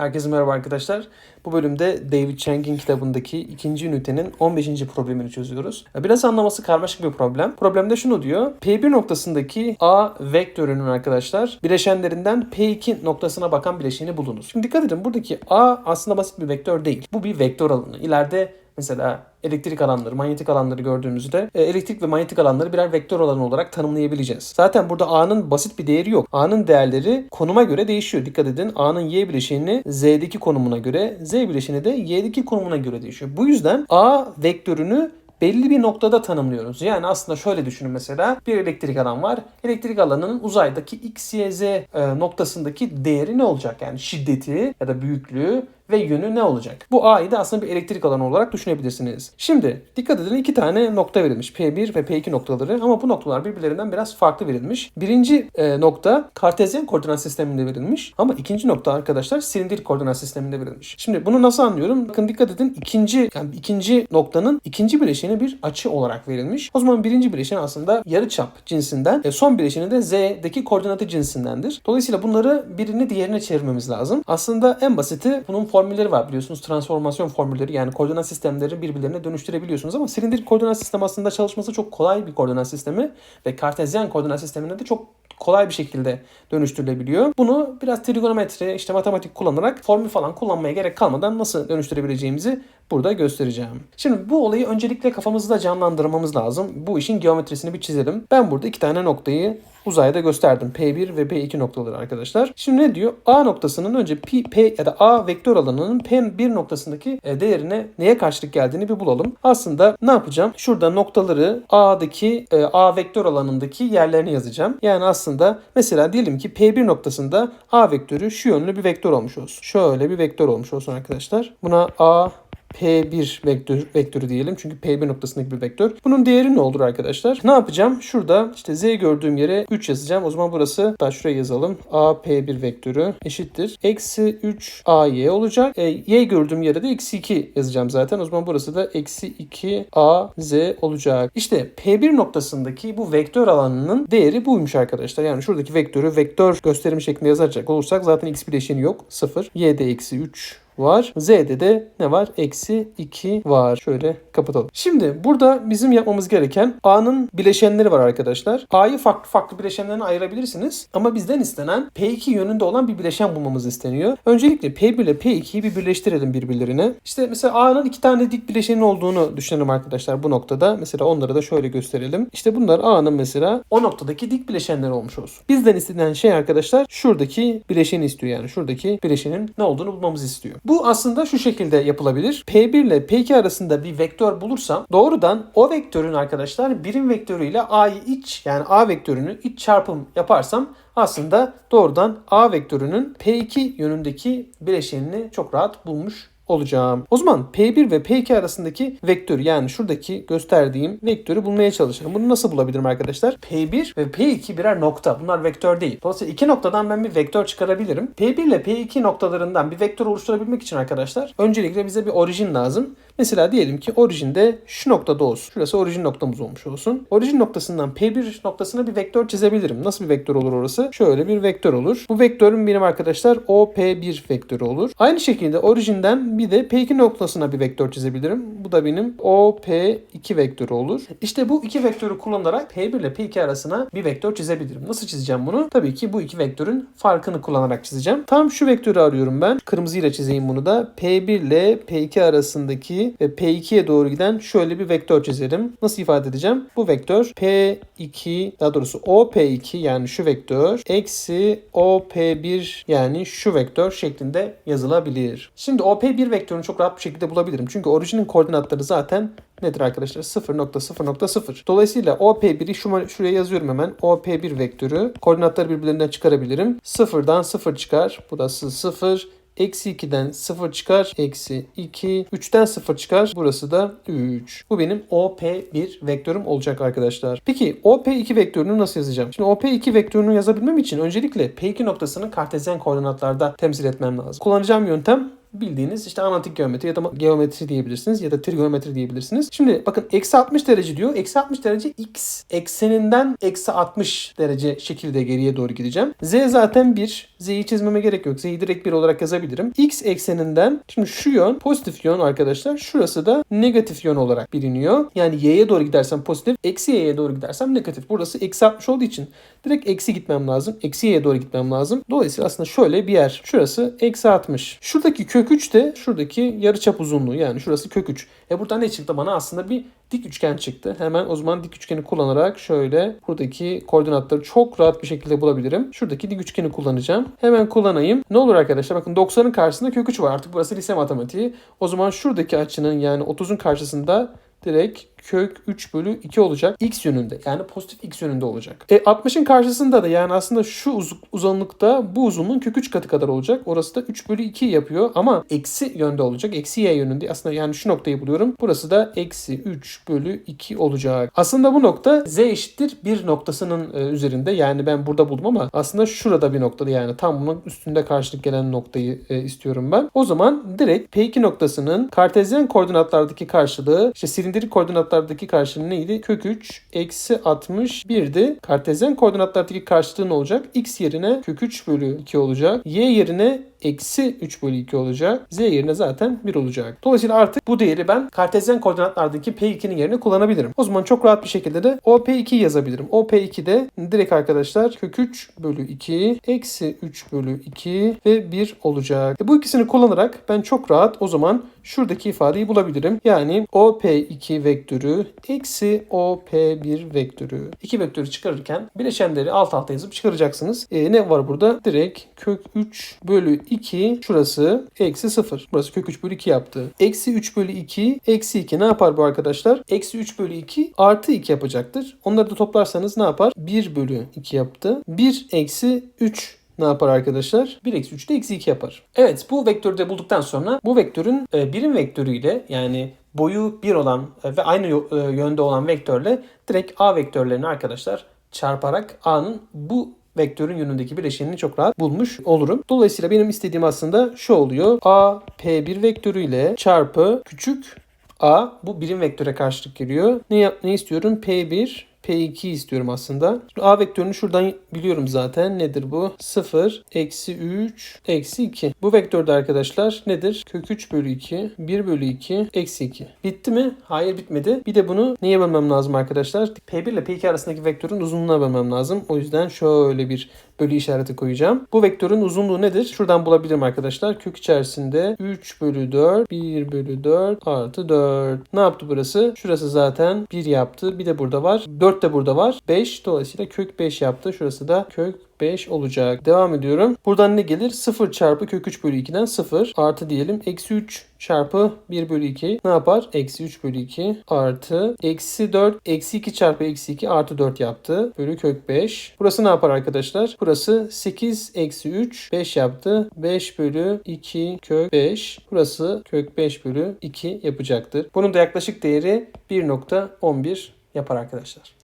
Herkese merhaba arkadaşlar. Bu bölümde David Chang'in kitabındaki ikinci ünitenin 15. problemini çözüyoruz. Biraz anlaması karmaşık bir problem. Problemde şunu diyor. P1 noktasındaki A vektörünün arkadaşlar bileşenlerinden P2 noktasına bakan bileşeni bulunuz. Şimdi dikkat edin buradaki A aslında basit bir vektör değil. Bu bir vektör alanı. İleride mesela elektrik alanları, manyetik alanları gördüğümüzde e, elektrik ve manyetik alanları birer vektör alanı olarak tanımlayabileceğiz. Zaten burada A'nın basit bir değeri yok. A'nın değerleri konuma göre değişiyor. Dikkat edin A'nın Y bileşenini Z'deki konumuna göre, Z bileşeni de Y'deki konumuna göre değişiyor. Bu yüzden A vektörünü belli bir noktada tanımlıyoruz. Yani aslında şöyle düşünün mesela bir elektrik alan var. Elektrik alanının uzaydaki x, y, z e, noktasındaki değeri ne olacak? Yani şiddeti ya da büyüklüğü ve yönü ne olacak? Bu A'yı da aslında bir elektrik alanı olarak düşünebilirsiniz. Şimdi dikkat edin iki tane nokta verilmiş. P1 ve P2 noktaları ama bu noktalar birbirlerinden biraz farklı verilmiş. Birinci e, nokta kartezyen koordinat sisteminde verilmiş ama ikinci nokta arkadaşlar silindir koordinat sisteminde verilmiş. Şimdi bunu nasıl anlıyorum? Bakın dikkat edin ikinci yani ikinci noktanın ikinci bileşeni bir açı olarak verilmiş. O zaman birinci bileşen aslında yarıçap cinsinden, e, son bileşeni de Z'deki koordinatı cinsindendir. Dolayısıyla bunları birini diğerine çevirmemiz lazım. Aslında en basiti bunun formülleri var biliyorsunuz. Transformasyon formülleri yani koordinat sistemleri birbirlerine dönüştürebiliyorsunuz ama silindir koordinat sistemi aslında çalışması çok kolay bir koordinat sistemi ve kartezyen koordinat sistemine de çok kolay bir şekilde dönüştürülebiliyor. Bunu biraz trigonometri, işte matematik kullanarak formül falan kullanmaya gerek kalmadan nasıl dönüştürebileceğimizi burada göstereceğim. Şimdi bu olayı öncelikle kafamızda canlandırmamız lazım. Bu işin geometrisini bir çizelim. Ben burada iki tane noktayı uzayda gösterdim. P1 ve P2 noktaları arkadaşlar. Şimdi ne diyor? A noktasının önce P, P ya da A vektör alanının P1 noktasındaki e, değerine neye karşılık geldiğini bir bulalım. Aslında ne yapacağım? Şurada noktaları A'daki e, A vektör alanındaki yerlerini yazacağım. Yani aslında mesela diyelim ki P1 noktasında A vektörü şu yönlü bir vektör olmuş olsun. Şöyle bir vektör olmuş olsun arkadaşlar. Buna A P1 vektör, vektörü diyelim. Çünkü P1 noktasındaki bir vektör. Bunun değeri ne olur arkadaşlar? Ne yapacağım? Şurada işte Z gördüğüm yere 3 yazacağım. O zaman burası da şuraya yazalım. A P1 vektörü eşittir. Eksi 3 AY olacak. E, y gördüğüm yere de eksi 2 yazacağım zaten. O zaman burası da eksi 2 AZ olacak. İşte P1 noktasındaki bu vektör alanının değeri buymuş arkadaşlar. Yani şuradaki vektörü vektör gösterimi şeklinde yazacak olursak zaten x bileşeni yok. 0. Y'de eksi 3 var. Z'de de ne var? Eksi 2 var. Şöyle kapatalım. Şimdi burada bizim yapmamız gereken A'nın bileşenleri var arkadaşlar. A'yı farklı farklı bileşenlerine ayırabilirsiniz. Ama bizden istenen P2 yönünde olan bir bileşen bulmamız isteniyor. Öncelikle P1 ile P2'yi bir birleştirelim birbirlerine. İşte mesela A'nın iki tane dik bileşeni olduğunu düşünelim arkadaşlar bu noktada. Mesela onları da şöyle gösterelim. İşte bunlar A'nın mesela o noktadaki dik bileşenleri olmuş olsun. Bizden istenen şey arkadaşlar şuradaki bileşeni istiyor yani. Şuradaki bileşenin ne olduğunu bulmamızı istiyor. Bu aslında şu şekilde yapılabilir. P1 ile P2 arasında bir vektör bulursam doğrudan o vektörün arkadaşlar birim vektörüyle A'yı iç yani A vektörünü iç çarpım yaparsam aslında doğrudan A vektörünün P2 yönündeki bileşenini çok rahat bulmuş olacağım. O zaman P1 ve P2 arasındaki vektörü yani şuradaki gösterdiğim vektörü bulmaya çalışalım. Bunu nasıl bulabilirim arkadaşlar? P1 ve P2 birer nokta. Bunlar vektör değil. Dolayısıyla iki noktadan ben bir vektör çıkarabilirim. P1 ile P2 noktalarından bir vektör oluşturabilmek için arkadaşlar öncelikle bize bir orijin lazım. Mesela diyelim ki orijinde şu noktada olsun. Şurası orijin noktamız olmuş olsun. Orijin noktasından P1 noktasına bir vektör çizebilirim. Nasıl bir vektör olur orası? Şöyle bir vektör olur. Bu vektörüm benim arkadaşlar OP1 vektörü olur. Aynı şekilde orijinden bir de P2 noktasına bir vektör çizebilirim. Bu da benim OP2 vektörü olur. İşte bu iki vektörü kullanarak P1 ile P2 arasına bir vektör çizebilirim. Nasıl çizeceğim bunu? Tabii ki bu iki vektörün farkını kullanarak çizeceğim. Tam şu vektörü arıyorum ben. Kırmızıyla çizeyim bunu da. P1 ile P2 arasındaki ve P2'ye doğru giden şöyle bir vektör çizerim. Nasıl ifade edeceğim? Bu vektör P2 daha doğrusu OP2 yani şu vektör eksi OP1 yani şu vektör şeklinde yazılabilir. Şimdi OP1 vektörünü çok rahat bir şekilde bulabilirim. Çünkü orijinin koordinatları zaten nedir arkadaşlar? 0.0.0. Dolayısıyla OP1'i şu, şuraya yazıyorum hemen. OP1 vektörü. Koordinatları birbirlerinden çıkarabilirim. 0'dan 0 çıkar. Burası 0. Eksi 2'den 0 çıkar. Eksi 2. 3'ten 0 çıkar. Burası da 3. Bu benim OP1 vektörüm olacak arkadaşlar. Peki OP2 vektörünü nasıl yazacağım? Şimdi OP2 vektörünü yazabilmem için öncelikle P2 noktasını kartezyen koordinatlarda temsil etmem lazım. Kullanacağım yöntem bildiğiniz işte analitik geometri ya da geometri diyebilirsiniz ya da trigonometri diyebilirsiniz. Şimdi bakın eksi 60 derece diyor. Eksi 60 derece x ekseninden eksi 60 derece şekilde geriye doğru gideceğim. Z zaten 1. Z'yi çizmeme gerek yok. Z'yi direkt 1 olarak yazabilirim. X ekseninden şimdi şu yön pozitif yön arkadaşlar. Şurası da negatif yön olarak biliniyor. Yani y'ye doğru gidersem pozitif. Eksi y'ye doğru gidersem negatif. Burası eksi 60 olduğu için direkt eksi gitmem lazım. Eksi y'ye doğru gitmem lazım. Dolayısıyla aslında şöyle bir yer. Şurası eksi 60. Şuradaki kök 3 de şuradaki yarıçap uzunluğu. Yani şurası kök 3. E burada ne çıktı bana? Aslında bir dik üçgen çıktı. Hemen o zaman dik üçgeni kullanarak şöyle buradaki koordinatları çok rahat bir şekilde bulabilirim. Şuradaki dik üçgeni kullanacağım. Hemen kullanayım. Ne olur arkadaşlar bakın 90'ın karşısında kök 3 var. Artık burası lise matematiği. O zaman şuradaki açının yani 30'un karşısında direkt kök 3 bölü 2 olacak. X yönünde yani pozitif X yönünde olacak. E 60'ın karşısında da yani aslında şu uz- uzunlukta bu uzunluğun kök 3 katı kadar olacak. Orası da 3 bölü 2 yapıyor ama eksi yönde olacak. Eksi Y yönünde. Aslında yani şu noktayı buluyorum. Burası da eksi 3 bölü 2 olacak. Aslında bu nokta Z eşittir 1 noktasının e, üzerinde. Yani ben burada buldum ama aslında şurada bir noktada yani tam bunun üstünde karşılık gelen noktayı e, istiyorum ben. O zaman direkt P2 noktasının kartezyen koordinatlardaki karşılığı işte silindirik koordinatlardaki karşılığı neydi? Kök 3 eksi 61'di. Kartezyen koordinatlardaki karşılığı ne olacak? X yerine kök 3 bölü 2 olacak. Y yerine eksi 3 bölü 2 olacak. Z yerine zaten 1 olacak. Dolayısıyla artık bu değeri ben kartezyen koordinatlardaki P2'nin yerine kullanabilirim. O zaman çok rahat bir şekilde de OP2 yazabilirim. OP2'de direkt arkadaşlar kök 3 bölü 2 eksi 3 bölü 2 ve 1 olacak. E bu ikisini kullanarak ben çok rahat o zaman şuradaki ifadeyi bulabilirim. Yani OP2 vektörü eksi OP1 vektörü. İki vektörü çıkarırken bileşenleri alt alta yazıp çıkaracaksınız. E, ne var burada? Direkt kök 3 bölü 2 şurası eksi 0. Burası kök 3 bölü 2 yaptı. Eksi 3 bölü 2 eksi 2 ne yapar bu arkadaşlar? Eksi 3 bölü 2 artı 2 yapacaktır. Onları da toplarsanız ne yapar? 1 bölü 2 yaptı. 1 eksi 3 ne yapar arkadaşlar? 1 eksi 3 de eksi 2 yapar. Evet bu vektörü de bulduktan sonra bu vektörün e, birim vektörüyle yani boyu 1 olan e, ve aynı e, yönde olan vektörle direkt A vektörlerini arkadaşlar çarparak A'nın bu vektörün yönündeki bileşenini çok rahat bulmuş olurum. Dolayısıyla benim istediğim aslında şu oluyor. A P1 vektörüyle çarpı küçük A bu birim vektöre karşılık geliyor. Ne ne istiyorum? P1 P2 istiyorum aslında. Şimdi A vektörünü şuradan biliyorum zaten. Nedir bu? 0, eksi 3, eksi 2. Bu vektörde arkadaşlar nedir? Kök 3 bölü 2, 1 bölü 2, eksi 2. Bitti mi? Hayır bitmedi. Bir de bunu neye bölmem lazım arkadaşlar? P1 ile P2 arasındaki vektörün uzunluğuna bölmem lazım. O yüzden şöyle bir bölü işareti koyacağım. Bu vektörün uzunluğu nedir? Şuradan bulabilirim arkadaşlar. Kök içerisinde 3 bölü 4, 1 bölü 4 artı 4. Ne yaptı burası? Şurası zaten 1 yaptı. Bir de burada var. 4 de burada var. 5. Dolayısıyla kök 5 yaptı. Şurası da kök 5 olacak. Devam ediyorum. Buradan ne gelir? 0 çarpı kök 3 bölü 2'den 0 artı diyelim. Eksi 3 çarpı 1 bölü 2 ne yapar? Eksi 3 bölü 2 artı eksi 4 eksi 2 çarpı eksi 2 artı 4 yaptı. Bölü kök 5. Burası ne yapar arkadaşlar? Burası 8 eksi 3 5 yaptı. 5 bölü 2 kök 5. Burası kök 5 bölü 2 yapacaktır. Bunun da yaklaşık değeri 1.11 yapar arkadaşlar.